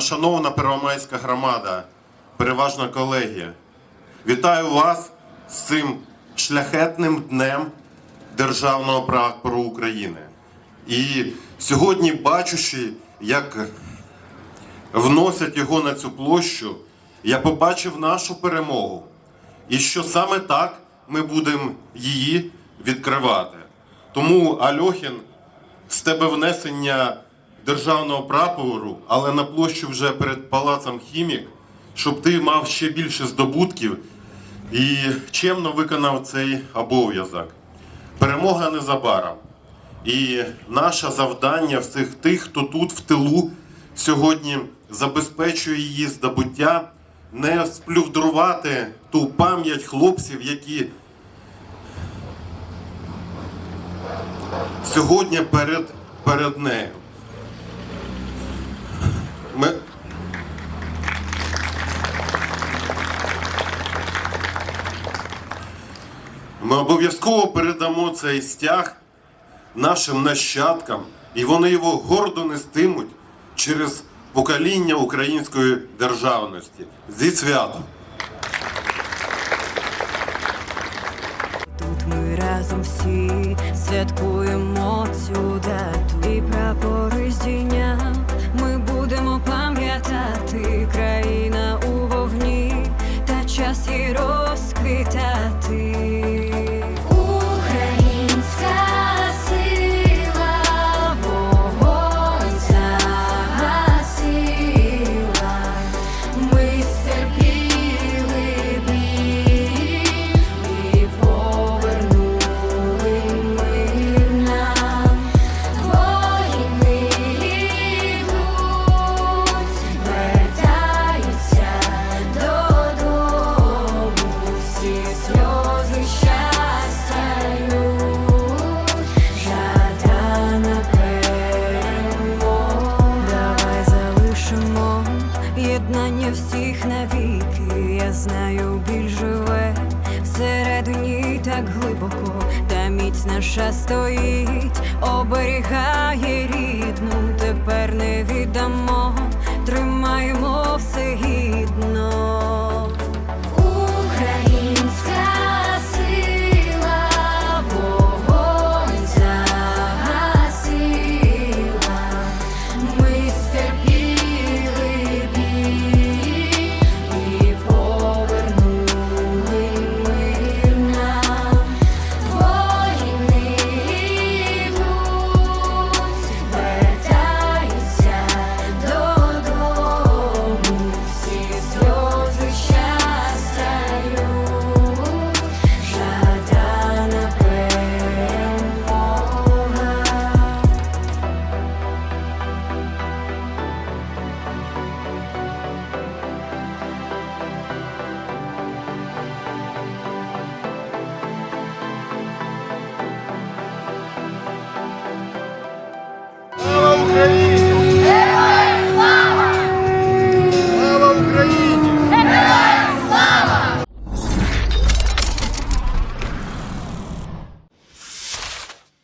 Вельмишановна Первомайська громада, переважна колегія, вітаю вас з цим шляхетним днем Державного прапору України. І сьогодні, бачучи, як вносять його на цю площу, я побачив нашу перемогу. І що саме так ми будемо її відкривати. Тому, Альохін, з тебе внесення державного прапору, але на площу вже перед палацом Хімік, щоб ти мав ще більше здобутків і чемно виконав цей обов'язок. Перемога незабаром. І наше завдання всіх тих, хто тут в тилу сьогодні забезпечує її здобуття, не сплювдрувати ту пам'ять хлопців, які сьогодні перед, перед нею. Обов'язково передамо цей стяг нашим нащадкам, і вони його гордо нестимуть через покоління української державності. Зі святом! Тут ми разом всі святкуємо цю дату єднання всіх навіки. Я знаю, біль живе всередині так глибоко, та міць наша стоїть, оберігає рідну, тепер не віддамо, тримаємо все гідно.